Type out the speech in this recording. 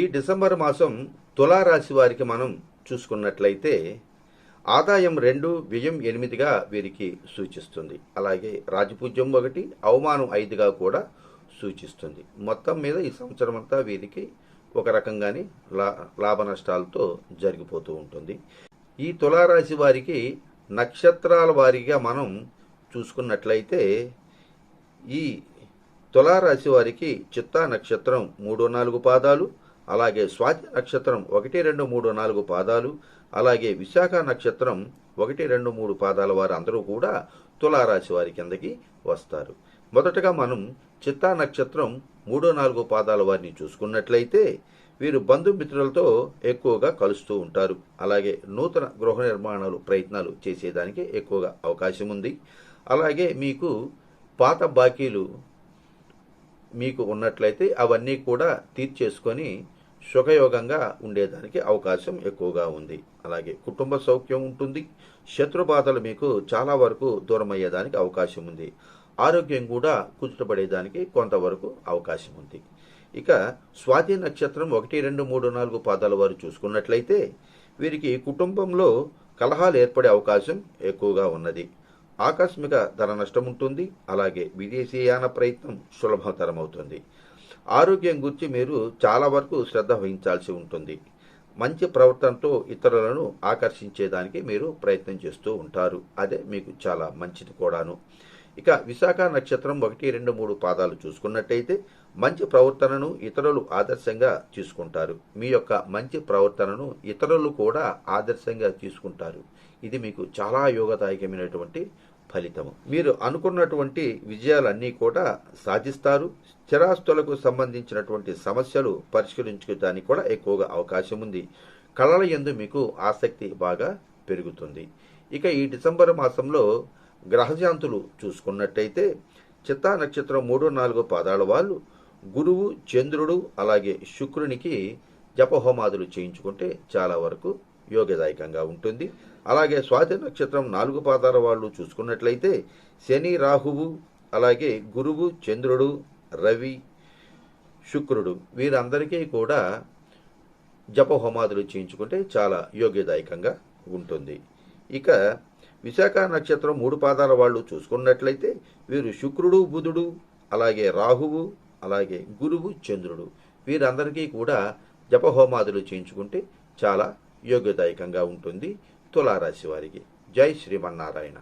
ఈ డిసెంబర్ మాసం తులారాశి వారికి మనం చూసుకున్నట్లయితే ఆదాయం రెండు వ్యయం ఎనిమిదిగా వీరికి సూచిస్తుంది. అలాగే రాజపూజ్యం ఒకటి అవమానం ఐదుగా కూడా సూచిస్తుంది. మొత్తం మీద ఈ సంవత్సరం అంతా వీరికి ఒక రకంగానే లా లాభ నష్టాలతో జరిగిపోతూ ఉంటుంది. ఈ తులారాశి వారికి నక్షత్రాల వారీగా మనం చూసుకున్నట్లయితే ఈ తులారాశి వారికి చిత్తా నక్షత్రం మూడు నాలుగు పాదాలు అలాగే స్వాతి నక్షత్రం ఒకటి రెండు మూడు నాలుగు పాదాలు అలాగే విశాఖ నక్షత్రం ఒకటి రెండు మూడు పాదాల వారు అందరూ కూడా తులారాశి వారి కిందకి వస్తారు. మొదటగా మనం చిత్తా నక్షత్రం మూడో నాలుగు పాదాల వారిని చూసుకున్నట్లయితే వీరు బంధుమిత్రులతో ఎక్కువగా కలుస్తూ ఉంటారు. అలాగే నూతన గృహ నిర్మాణాలు ప్రయత్నాలు చేసేదానికి ఎక్కువగా అవకాశం ఉంది. అలాగే మీకు పాత బాకీలు మీకు ఉన్నట్లయితే అవన్నీ కూడా తీర్చేసుకొని సుఖయోగంగా ఉండేదానికి అవకాశం ఎక్కువగా ఉంది. అలాగే కుటుంబ సౌఖ్యం ఉంటుంది. శత్రుబాధలు మీకు చాలా వరకు దూరం అయ్యేదానికి అవకాశం ఉంది. ఆరోగ్యం కూడా కుదుటపడేదానికి కొంతవరకు అవకాశం ఉంది. ఇక స్వాతి నక్షత్రం ఒకటి రెండు మూడు నాలుగు పాదాల వారు చూసుకున్నట్లయితే వీరికి కుటుంబంలో కలహాలు ఏర్పడే అవకాశం ఎక్కువగా ఉన్నది. ఆకస్మిక ధర నష్టం ఉంటుంది. అలాగే విదేశీయాన ప్రయత్నం సులభతరమవుతుంది. ఆరోగ్యం గురించి మీరు చాలా వరకు శ్రద్ధ వహించాల్సి ఉంటుంది. మంచి ప్రవర్తనతో ఇతరులను ఆకర్షించేదానికి మీరు ప్రయత్నం చేస్తూ ఉంటారు. అదే మీకు చాలా మంచిది కూడాను. ఇక విశాఖ నక్షత్రం ఒకటి రెండు మూడు పాదాలు చూసుకున్నట్టయితే మంచి ప్రవర్తనను ఇతరులు ఆదర్శంగా తీసుకుంటారు. మీ యొక్క మంచి ప్రవర్తనను ఇతరులు కూడా ఆదర్శంగా తీసుకుంటారు. ఇది మీకు చాలా యోగదాయకమైనటువంటి ఫలితము. మీరు అనుకున్నటువంటి విజయాలన్నీ కూడా సాధిస్తారు. స్థిరాస్తులకు సంబంధించినటువంటి సమస్యలు పరిష్కరించుకోవడానికి కూడా ఎక్కువగా అవకాశం ఉంది. కళల ఎందు మీకు ఆసక్తి బాగా పెరుగుతుంది. ఇక ఈ డిసెంబర్ మాసంలో గ్రహశాంతులు చూసుకున్నట్టయితే చిత్తా నక్షత్రం మూడు నాలుగు పాదాల వాళ్ళు గురువు చంద్రుడు అలాగే శుక్రునికి జపహోమాదులు చేయించుకుంటే చాలా వరకు యోగదాయకంగా ఉంటుంది. అలాగే స్వాతి నక్షత్రం నాలుగు పాదాల వాళ్ళు చూసుకున్నట్లయితే శని రాహువు అలాగే గురువు చంద్రుడు రవి శుక్రుడు వీరందరికీ కూడా జపహోమాదులు చేయించుకుంటే చాలా యోగ్యదాయకంగా ఉంటుంది. ఇక విశాఖ నక్షత్రం మూడు పాదాల వాళ్ళు చూసుకున్నట్లయితే వీరు శుక్రుడు బుధుడు అలాగే రాహువు అలాగే గురువు చంద్రుడు వీరందరికీ కూడా జపహోమాదులు చేయించుకుంటే చాలా యోగ్యదాయకంగా ఉంటుంది. తులారాశి వారికి. జై శ్రీమన్నారాయణ.